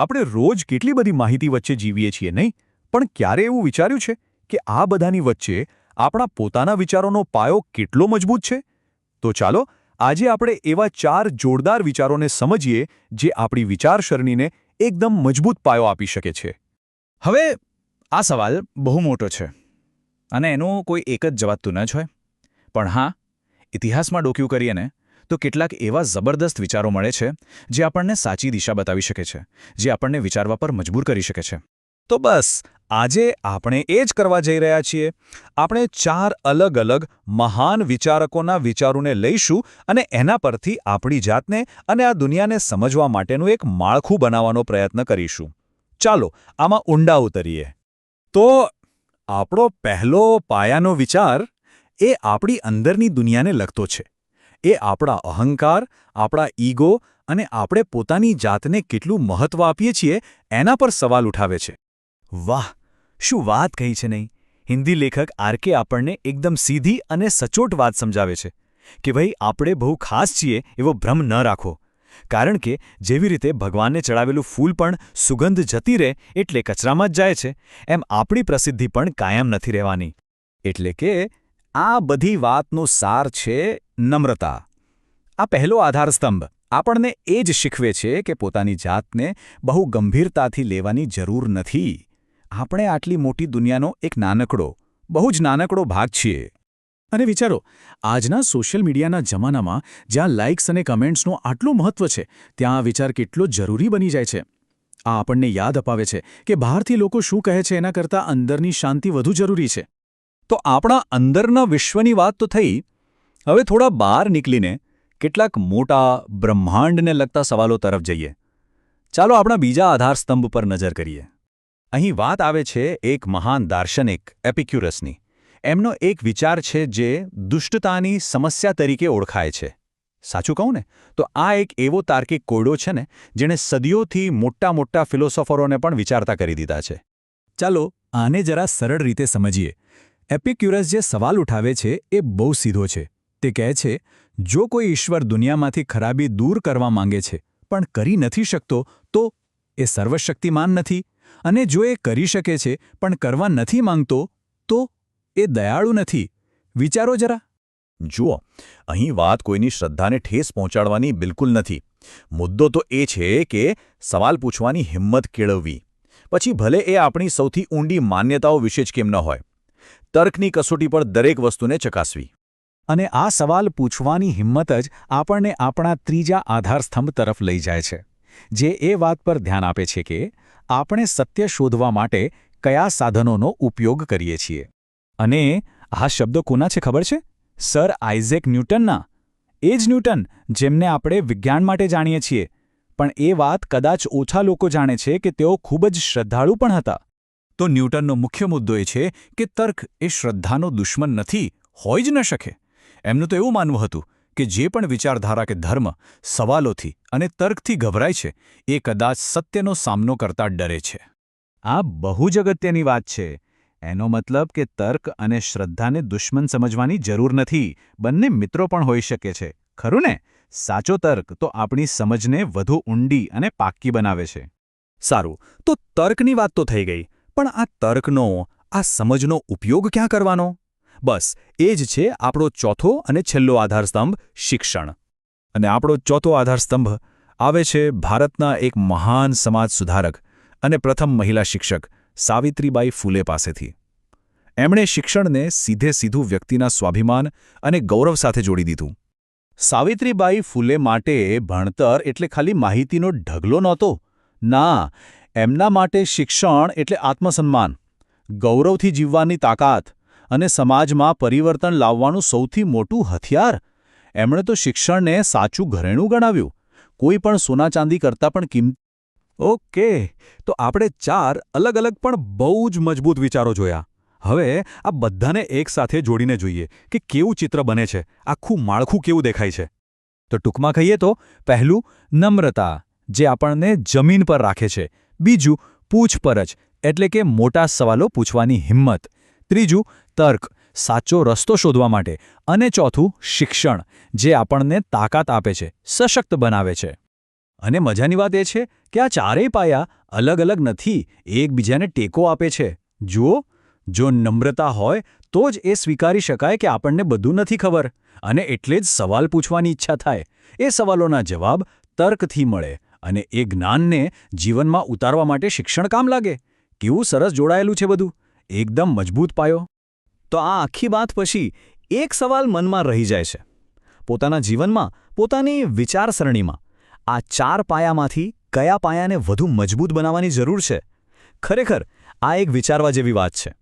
આપણે રોજ કેટલી બધી માહિતી વચ્ચે જીવીએ છીએ, નહીં? પણ ક્યારે એવું વિચાર્યું છે કે આ બધાની વચ્ચે આપણા પોતાના વિચારોનો પાયો કેટલો મજબૂત છે? તો ચાલો, આજે આપણે એવા ચાર જોરદાર વિચારોને સમજીએ જે આપણી વિચારસરણીને એકદમ મજબૂત પાયો આપી શકે છે. હવે આ સવાલ બહુ મોટો છે અને એનું કોઈ એક જ જવાબ તો ન જ હોય. પણ હા, ઇતિહાસમાં ડોક્યું કરીએ ને તો કેટલાક એવા જબરદસ્ત વિચારો મળે છે, જે આપણને સાચી દિશા બતાવી શકે છે, જે આપણને વિચારવા પર મજબૂર કરી શકે છે. તો બસ, આજે આપણે એ જ કરવા જઈ રહ્યા છીએ. આપણે ચાર અલગ અલગ મહાન વિચારકોના વિચારોને લઈશું અને એના પરથી આપણી જાતને અને આ દુનિયાને સમજવા માટેનું એક માળખું બનાવવાનો પ્રયત્ન કરીશું. ચાલો, આમાં ઊંડા ઉતરીએ. તો, આપણો પહેલો પાયાનો વિચાર એ આપણી અંદરની દુનિયાને લગતો છે. એ આપણા અહંકાર, આપણા ઈગો અને આપણે પોતાની જાતને કેટલું મહત્વ આપીએ છીએ એના પર સવાલ ઉઠાવે છે. વાહ! શું વાત કહી છે નહીં? હિન્દી લેખક આરકે આપણને એકદમ સીધી અને સચોટ વાત સમજાવે છે કે ભાઈ આપણે બહુ ખાસ છીએ એવો ભ્રમ ન રાખો. કારણ કે જેવી રીતે ભગવાનને ચડાવેલું ફૂલ પણ સુગંધ જતી રહે એટલે કચરામાં જ જાય છે, એમ આપણી પ્રસિદ્ધિ પણ કાયમ નથી રહેવાની. એટલે કે આ બધી વાતનો સાર છે નમ્રતા. આ પહેલો આધારસ્તંભ. આપણને એ જ શીખવે છે કે પોતાની જાતને બહુ ગંભીરતાથી લેવાની જરૂર નથી. આપણે આટલી મોટી દુનિયાનો એક નાનકડો, બહુ જ નાનકડો ભાગ છીએ. અને વિચારો, આજના સોશિયલ મીડિયાના જમાનામાં જ્યાં લાઇક્સ અને કમેન્ટ્સનું આટલું મહત્વ છે, ત્યાં આ વિચાર કેટલો જરૂરી બની જાય છે. આ આપણને યાદ અપાવે છે કે બહારથી લોકો શું કહે છે એના કરતાં અંદરની શાંતિ વધુ જરૂરી છે. તો આપણા અંદરના વિશ્વની વાત તો થઈ. હવે થોડા બહાર નીકળીને કેટલાક મોટા, બ્રહ્માંડને લગતા સવાલો તરફ જઈએ. ચાલો આપણા બીજા આધારસ્તંભ પર નજર કરીએ. અહીં વાત આવે છે એક મહાન દાર્શનિક, એપિક્યુરસની. એમનો એક વિચાર છે જે દુષ્ટતાની સમસ્યા તરીકે ઓળખાય છે. સાચું કહું ને? તો આ એક એવો તાર્કિક કોયડો છે ને, જેણે સદીઓથી મોટા મોટા ફિલોસોફરોને પણ વિચારતા કરી દીધા છે. ચાલો આને જરા સરળ રીતે સમજીએ. એપિક્યુરસ જે સવાલ ઉઠાવે છે એ બહુ સીધો છે. તે કહે છે, જો કોઈ ઈશ્વર દુનિયામાંથી ખરાબી દૂર કરવા માંગે છે, પણ કરી નથી શકતો, તો એ સર્વશક્તિમાન નથી. અને જો એ કરી શકે છે, પણ કરવા નથી માંગતો, તો એ દયાળુ નથી. વિચારો જરા. જુઓ, અહીં વાત કોઈની શ્રદ્ધાને ઠેસ પહોંચાડવાની બિલકુલ નથી. મુદ્દો તો એ છે કે સવાલ પૂછવાની હિંમત કેળવવી. પછી ભલે એ આપણી સૌથી ઊંડી માન્યતાઓ વિશે જ કેમ ન હોય. તર્કની કસોટી પર દરેક વસ્તુને ચકાસવી. અને આ સવાલ પૂછવાની હિંમત જ આપણને આપણા ત્રીજા આધારસ્તંભ તરફ લઈ જાય છે, જે એ વાત પર ધ્યાન આપે છે કે આપણે સત્ય શોધવા માટે કયા સાધનોનો ઉપયોગ કરીએ છીએ. અને આ શબ્દો કોના છે ખબર છે? Sir Isaac ન્યૂટનના. એ જ ન્યૂટન જેમને આપણે વિજ્ઞાન માટે જાણીએ છીએ. પણ એ વાત કદાચ ઓછા લોકો જાણે છે કે તેઓ ખૂબ જ શ્રદ્ધાળુ પણ હતા. તો ન્યૂટનનો મુખ્ય મુદ્દો એ છે કે તર્ક એ શ્રદ્ધાનો દુશ્મન નથી હોઈ જ ન શકે. એમનું તો એવું માનવું હતું કે જે પણ વિચારધારા કે ધર્મ સવાલોથી અને તર્કથી ગભરાય છે, એ કદાચ સત્યનો સામનો કરતા ડરે છે. આ બહુ જ અગત્યની વાત છે. એનો મતલબ કે તર્ક અને શ્રદ્ધાને દુશ્મન સમજવાની જરૂર નથી. બંને મિત્રો પણ હોઈ શકે છે. ખરું ને? સાચો તર્ક તો આપણી સમજને વધુ ઊંડી અને પાક્કી બનાવે છે. સારું, તો તર્કની વાત તો થઈ ગઈ. પણ આ તર્કનો, આ સમજનો ઉપયોગ ક્યાં કરવાનો? બસ, એ જ છે આપણો ચોથો અને છેલ્લો આધારસ્તંભ, શિક્ષણ. અને આપણો ચોથો આધારસ્તંભ આવે છે ભારતના એક મહાન સમાજ સુધારક અને પ્રથમ મહિલા શિક્ષક, સાવિત્રીબાઈ ફૂલે પાસેથી. એમણે શિક્ષણને સીધે સીધું વ્યક્તિના સ્વાભિમાન અને ગૌરવ સાથે જોડી દીધું. સાવિત્રીબાઈ ફૂલે માટે ભણતર એટલે ખાલી માહિતીનો ઢગલો નહોતો. ના એમના માટે શિક્ષણ એટલે આત્મસન્માન, ગૌરવથી જીવવાની તાકાત અને સમાજમાં પરિવર્તન લાવવાનું સૌથી મોટું હથિયાર. એમણે તો શિક્ષણને સાચું ઘરેણું ગણાવ્યું. કોઈ પણ સોના ચાંદી કરતાં પણ કિંમત ઓકે, તો આપણે ચાર અલગ અલગ પણ બહુ જ મજબૂત વિચારો જોયા. હવે આ બધાને એકસાથે જોડીને જોઈએ કે કેવું ચિત્ર બને છે. આખું માળખું કેવું દેખાય છે. તો ટૂંકમાં કહીએ તો પહેલું નમ્રતા, જે આપણને જમીન પર રાખે છે. બીજું, પૂછપરછ, એટલે કે મોટા સવાલો પૂછવાની હિંમત. ત્રીજું, તર્ક, સાચો રસ્તો શોધવા માટે. અને ચોથું, શિક્ષણ, જે આપણને તાકાત આપે છે, સશક્ત બનાવે છે. અને મજાની વાત એ છે કે આ ચારેય પાયા અલગ અલગ નથી, એકબીજાને ટેકો આપે છે. જુઓ, જો નમ્રતા હોય, તો જ એ સ્વીકારી શકાય કે આપણને બધું નથી ખબર. અને એટલે જ સવાલ પૂછવાની ઈચ્છા થાય. એ સવાલોના જવાબ તર્કથી મળે. અને એ જ્ઞાનને જીવનમાં ઉતારવા માટે શિક્ષણ કામ લાગે. કેવું સરસ જોડાયેલું છે બધું. એકદમ મજબૂત પાયો. તો આ આખી વાત પછી એક સવાલ મનમાં રહી જાય છે. પોતાના જીવનમાં, પોતાની વિચારસરણીમાં, આ ચાર પાયામાંથી કયા પાયાને વધુ મજબૂત બનાવવાની જરૂર છે? ખરેખર, આ એક વિચારવા જેવી વાત છે.